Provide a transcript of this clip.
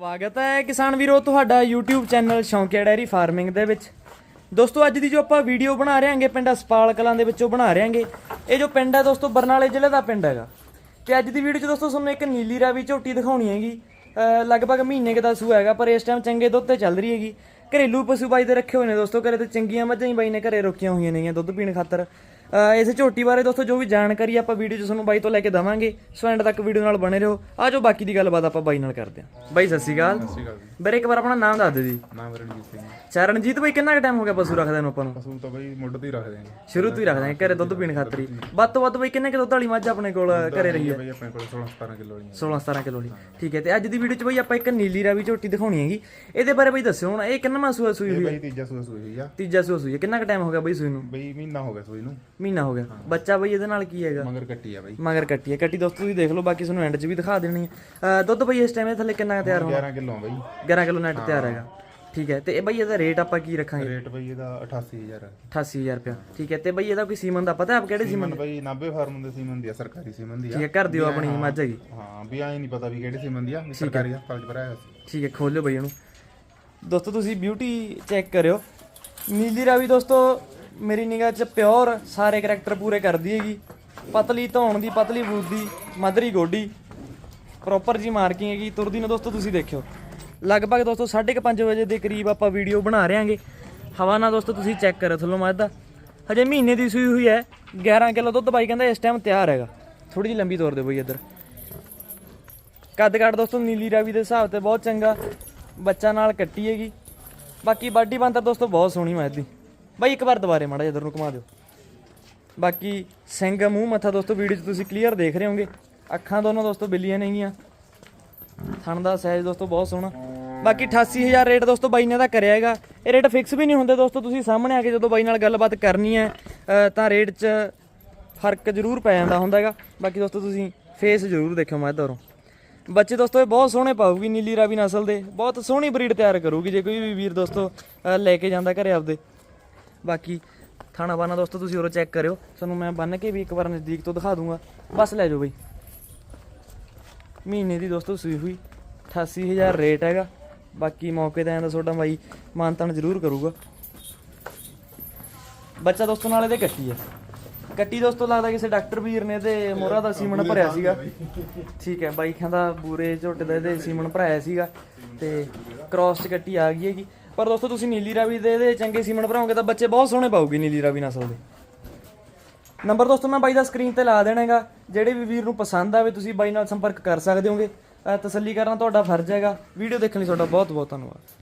ਸਵਾਗਤ ਹੈ ਕਿਸਾਨ ਵੀਰੋ, ਤੁਹਾਡਾ YouTube ਚੈਨਲ ਸ਼ੌਂਕਿਆ ਡੈਰੀ ਫਾਰਮਿੰਗ ਦੇ ਵਿੱਚ। ਦੋਸਤੋ, ਅੱਜ ਦੀ ਜੋ ਆਪਾਂ ਵੀਡੀਓ ਬਣਾ ਰਹੇ ਹਾਂਗੇ ਪਿੰਡ ਹਸਪਾਲ ਕਲਾਂ ਦੇ ਵਿੱਚੋਂ ਬਣਾ ਰਹੇ ਹਾਂਗੇ ਇਹ ਜੋ ਪਿੰਡ ਹੈ ਦੋਸਤੋ, ਬਰਨਾਲੇ ਜ਼ਿਲ੍ਹੇ ਦਾ ਪਿੰਡ ਹੈਗਾ। ਤੇ ਅੱਜ ਦੀ ਵੀਡੀਓ 'ਚ ਦੋਸਤੋ, ਤੁਹਾਨੂੰ ਇੱਕ ਨੀਲੀ ਰਾਵੀ ਝੋਟੀ ਦਿਖਾਉਣੀ ਹੈਗੀ। ਲਗਭਗ ਮਹੀਨੇ ਕੁ ਦਾ ਸੂ ਹੈਗਾ, ਪਰ ਇਸ ਟਾਈਮ ਚੰਗੇ ਦੁੱਧ ਤੇ ਚੱਲ ਰਹੀ ਹੈਗੀ। ਘਰੇਲੂ ਪਸ਼ੂ ਬਾਈ ਦੇ ਰੱਖੇ ਹੋਏ ਨੇ ਦੋਸਤੋ, ਘਰੇ ਤੇ ਚੰਗੀਆਂ ਮੱਝਾਂ ਹੀ ਬਾਈ ਨੇ ਘਰੇ ਰੋਕੀਆਂ ਹੋਈਆਂ ਨੇਗੀਆਂ ਦੁੱਧ ਪੀਣ ਖਾਤਰ। ਇਸ ਝੋਟੀ ਬਾਰੇ ਦੋਸਤੋ ਜੋ ਵੀ ਜਾਣਕਾਰੀ ਆਪਾਂ ਵੀਡੀਓ 'ਚ ਤੁਹਾਨੂੰ ਬਾਈ ਤੋਂ ਲੈ ਕੇ ਦਵਾਂਗੇ ਸੋ ਐਂਡ ਤੱਕ ਵੀਡੀਓ ਨਾਲ ਬਣੇ ਰਹੋ। ਆਜੋ ਬਾਕੀ ਦੀ ਗੱਲਬਾਤ ਆਪਾਂ ਬਾਈ ਨਾਲ ਕਰਦੇ ਹਾਂ। ਬਾਈ ਸਤਿ ਸ਼੍ਰੀ ਅਕਾਲ। ਸ੍ਰੀ ਅਕਾਲ ਜੀ। ਵੀਰੇ ਇੱਕ ਵਾਰ ਆਪਣਾ ਨਾਮ ਦੱਸ ਦਿਓ ਜੀ। ਨਾਮ ਰਣਜੀਤ ਸਿੰਘ ਚਰਨਜੀਤ ਬਾਈ ਕਿੰਨਾ ਕੁ ਟਾਈਮ ਹੋ ਗਿਆ ਪਸ਼ੂ ਰੱਖਦੇ ਨੂੰ ਆਪਾਂ ਨੂੰ? ਪਸ਼ੂ ਤਾਂ ਬਈ ਮੁੱਢ ਤੇ ਹੀ ਰੱਖਦੇ ਨੇ ਸ਼ੁਰੂ ਤੋਂ ਹੀ ਰੱਖਦੇ ਆਂ ਘਰੇ ਦੁੱਧ ਪੀਣ ਖਾਤਰ ਹੀ। ਵੱਧ ਤੋਂ ਵੱਧ ਬਾਈ ਕਿੰਨੇ ਕਿ ਦੁੱਧ ਵਾਲੀ ਮੱਝ ਆਪਣੇ ਕੋਲ ਘਰੇ ਰਹੀ ਹੈ ਬਈ ਆਪਣੇ ਕੋਲ 16 17 ਕਿਲੋ ਵਾਲੀਆਂ 16 17 ਕਿਲੋ ਦੀ ਠੀਕ ਹੈ ਤੇ ਅੱਜ ਦੀ ਵੀਡੀਓ 'ਚ ਬਈ ਆਪਾਂ ਇੱਕ ਨੀਲੀ ਰਾਵੀ ਝੋਟੀ ਦਿਖਾਉਣੀ ਹੈਗੀ। ਇਹਦੇ ਬਾਰੇ ਬਈ ਦੱਸਿਓ ਹੁਣ ਇਹ ਕਿੰਨਾ ਮਾਸੂਆ ਸੂਈ ਹੋਈ ਹੈ? ਬਈ ਤੀਜਾ ਸੂਆ ਸੂਈ ਹੋਈ ਆ। ਤੀਜਾ ਸੂਆ ਸੂਈ ਹੈ। ਕਿੰਨਾ ਕੁ ਟਾਈਮ ਹੋ ਗਿਆ ਬਈ ਸੂਈ ਨੂੰ? ਬਈ ਮਹੀਨਾ ਹੋ ਗਿਆ ਸੂਈ ਨੂੰ। ਮਹੀਨਾ ਹੋ ਗਿਆ। ਬੱਚਾ ਬਈ ਇਹਦੇ ਨਾਲ ਕੀ ਹੈਗਾ? ਮਗਰ ਕੱਟੀ ਆ ਬਈ। ਮਗਰ ਕੱਟੀ ਹੈ ਕੱਟੀ ਦੋਸਤੋ ਤੁਸੀਂ ਦੇਖ ਲਓ ਬਾਕੀ ਤੁਹਾਨੂੰ ਐਂਡ 'ਚ ਵੀ ਦਿਖਾ ਦੇਣੀ ਹੈ ਦੁੱਧ ਬਈ ਇਸ ਟਾਈਮ ਇਹ ਥੱਲੇ ਕਿੰਨਾ ਤਿਆਰ ਹੋਣਾ? 11 ਕਿਲੋ ਆ ਬਈ। 11 ਕਿਲੋ ਨੈਟ ਤਿਆਰ ਹੈਗਾ। ਠੀਕ ਹੈ ਤੇ ਇਹ ਬਈ ਇਹਦਾ ਰੇਟ ਆਪਾਂ ਕੀ ਰੱਖਾਂਗੇ? ਰੇਟ ਬਈ ਇਹਦਾ 88000 88000 ਰੁਪਇਆ। ਠੀਕ ਹੈ ਤੇ ਬਈ ਇਹਦਾ ਕੋਈ ਸੀਮਨ ਦਾ ਪਤਾ ਆਪ ਕਿਹੜੇ ਸੀਮਨ ਬਈ 90 ਫਾਰਮ ਦੇ ਸੀਮਨ ਦੀ ਆ ਸਰਕਾਰੀ ਸੀਮਨ ਦੀ ਠੀਕ ਆ ਹੈ ਕਰ ਦਿਓ ਆਪਣੀ ਮੱਝ ਹੈਗੀ। ਹਾਂ ਵੀ ਆਈ ਨਹੀਂ ਪਤਾ ਵੀ ਕਿਹੜੇ ਸੀਮਨ ਦੀ ਆ ਸਰਕਾਰੀ ਆ ਫਰਜ਼ ਭਰਾਇਆ ਸੀ। ਠੀਕ ਹੈ ਖੋਲਿਓ ਬਈ ਇਹਨੂੰ। ਦੋਸਤੋ ਤੁਸੀਂ ਬਿਊਟੀ ਚੈੱਕ ਕਰਿਓ। ਨੀਲੀ ਰਾਵੀ ਦੋਸਤੋ ਮੇਰੀ ਨਿਗਾਹ 'ਚ ਪਿਓਰ ਸਾਰੇ ਕਰੈਕਟਰ ਪੂਰੇ ਕਰਦੀ ਹੈਗੀ। ਪਤਲੀ ਧੌਣ ਦੀ, ਪਤਲੀ ਬੂਦ ਦੀ, ਮਧਰੀ ਗੋਡੀ ਪ੍ਰੋਪਰ ਜੀ ਮਾਰਕਿੰਗ ਹੈਗੀ। ਤੁਰਦੀ ਨਾ ਦੋਸਤੋ ਤੁਸੀਂ ਦੇਖਿਓ। ਲਗਭਗ ਦੋਸਤੋ 5:30 ਵਜੇ ਦੇ ਕਰੀਬ ਆਪਾਂ ਵੀਡੀਓ ਬਣਾ ਰਹੇ ਹਾਂਗੇ ਹਵਾ ਨਾਲ ਦੋਸਤੋ ਤੁਸੀਂ ਚੈੱਕ ਕਰੋ ਥੱਲੋਂ ਮੱਝ ਹਜੇ ਮਹੀਨੇ ਦੀ ਸੂਈ ਹੋਈ ਹੈ। 11 ਕਿਲੋ ਦੁੱਧ ਬਾਈ ਕਹਿੰਦਾ ਇਸ ਟਾਈਮ ਤਿਆਰ ਹੈਗਾ। ਥੋੜੀ ਜਿਹੀ ਲੰਬੀ ਤੋਰ ਦੇ ਬਈ ਇੱਧਰ। ਕੱਦ ਕਾਠ ਦੋਸਤੋ ਨੀਲੀ ਰਾਵੀ ਦੇ ਹਿਸਾਬ ਤੇ ਬਹੁਤ ਚੰਗਾ। ਬੱਚਾ ਨਾਲ ਕੱਟੀ ਹੈਗੀ। ਬਾਕੀ ਬਾਡੀ ਬੰਤਰ ਦੋਸਤੋ ਬਹੁਤ ਸੋਹਣੀ ਮੈਂ ਦੀ। ਬਾਈ ਇੱਕ ਵਾਰ ਦੁਬਾਰੇ ਮਾੜਾ ਜਿਹਾ ਇੱਧਰ ਨੂੰ ਘੁਮਾ ਦਿਓ। ਬਾਕੀ ਸਿੰਘ ਮੂੰਹ ਮੱਥਾ ਦੋਸਤੋ ਵੀਡੀਓ 'ਚ ਤੁਸੀਂ ਕਲੀਅਰ ਦੇਖ ਰਹੇ ਹੋਗੇ ਅੱਖਾਂ ਦੋਨੋਂ ਦੋਸਤੋ ਬਿੱਲੀਆਂ ਨੇਗੀਆਂ ਥਣ ਦਾ ਸਾਈਜ਼ ਦੋਸਤੋ ਬਹੁਤ ਸੋਹਣਾ। ਬਾਕੀ 88000 ਰੇਟ ਦੋਸਤੋ ਬਾਈ ਨੇ ਤਾਂ ਕਰਿਆ ਹੈਗਾ। ਇਹ ਰੇਟ ਫਿਕਸ ਵੀ ਨਹੀਂ ਹੁੰਦੇ ਦੋਸਤੋ, ਤੁਸੀਂ ਸਾਹਮਣੇ ਆ ਕੇ ਜਦੋਂ ਬਾਈ ਨਾਲ ਗੱਲਬਾਤ ਕਰਨੀ ਹੈ ਤਾਂ ਰੇਟ 'ਚ ਫ਼ਰਕ ਜ਼ਰੂਰ ਪੈ ਜਾਂਦਾ ਹੁੰਦਾ ਹੈਗਾ। ਬਾਕੀ ਦੋਸਤੋ ਤੁਸੀਂ ਫੇਸ ਜ਼ਰੂਰ ਦੇਖਿਓ ਮੈਂ ਦਰੋਂ ਬੱਚੇ ਦੋਸਤੋ, ਇਹ ਬਹੁਤ ਸੋਹਣੇ ਪਾਊਗੀ ਨੀਲੀ ਰਾਵੀ ਨਸਲ ਦੇ। ਬਹੁਤ ਸੋਹਣੀ ਬਰੀਡ ਤਿਆਰ ਕਰੂਗੀ ਜੇ ਕੋਈ ਵੀ ਵੀਰ ਦੋਸਤੋ ਲੈ ਕੇ ਜਾਂਦਾ ਘਰੇ ਆਪਦੇ। ਬਾਕੀ ਥਾਣਾ ਬਾਨਾ ਦੋਸਤੋ, ਤੁਸੀਂ ਉਰੋਂ ਚੈੱਕ ਕਰਿਓ। ਤੁਹਾਨੂੰ ਮੈਂ ਬੰਨ ਕੇ ਵੀ ਇੱਕ ਵਾਰ ਨਜ਼ਦੀਕ ਤੋਂ ਦਿਖਾ ਦੂੰਗਾ। ਬਸ ਲੈ ਜਾਓ ਬਈ। ਮਹੀਨੇ ਦੀ ਦੋਸਤੋ, ਸੂਈ ਹੋਈ। 88000 ਰੇਟ ਹੈਗਾ। ਬਾਕੀ ਮੌਕੇ ਤੇ ਆਇਆ ਤਾਂ ਤੁਹਾਡਾ ਬਾਈ ਮਾਨਤਨ ਜ਼ਰੂਰ ਕਰੂਗਾ। ਬੱਚਾ ਦੋਸਤੋ, ਨਾਲ ਇਹਦੇ ਕੱਟੀ ਹੈ ਕੱਟੀ ਦੋਸਤੋ, ਲੱਗਦਾ ਕਿਸੇ ਡਾਕਟਰ ਵੀਰ ਨੇ ਤੇ ਮੋਹਰਾ ਦਾ ਸੀਮਨ ਭਰਿਆ ਸੀਗਾ। ਠੀਕ ਹੈ, ਬਾਈ ਕਹਿੰਦਾ ਬੂਰੇ ਝੋਟੇ ਦਾ ਇਹਦੇ ਸੀਮਨ ਭਰਾਇਆ ਸੀਗਾ। ਤੇ ਕ੍ਰਾਸ ਚ ਕੱਟੀ ਆ ਗਈ ਹੈਗੀ। ਪਰ ਦੋਸਤੋ, ਤੁਸੀਂ ਨੀਲੀ ਰਾਵੀ ਦੇ ਇਹਦੇ ਚੰਗੇ ਸੀਮਨ ਭਰਾਓਗੇ ਤਾਂ ਬੱਚੇ ਬਹੁਤ ਸੋਹਣੇ ਪਾਉਗੇ ਨੀਲੀ ਰਾਵੀ ਨਸਲ ਦੇ। ਨੰਬਰ ਦੋਸਤੋ, ਮੈਂ ਬਾਈ ਦਾ ਸਕਰੀਨ ਤੇ ਲਾ ਦੇਣਾ ਹੈਗਾ ਜਿਹੜੇ ਵੀ ਵੀਰ ਨੂੰ ਪਸੰਦ ਆਵੇ, ਤੁਸੀਂ ਬਾਈ ਨਾਲ ਸੰਪਰਕ ਕਰ ਸਕਦੇ ਹੋਗੇ। ਤਸੱਲੀ ਕਰਨਾ ਤੁਹਾਡਾ ਫਰਜ਼ ਹੈਗਾ। ਵੀਡੀਓ ਦੇਖਣ ਲਈ ਤੁਹਾਡਾ ਬਹੁਤ ਬਹੁਤ ਧੰਨਵਾਦ।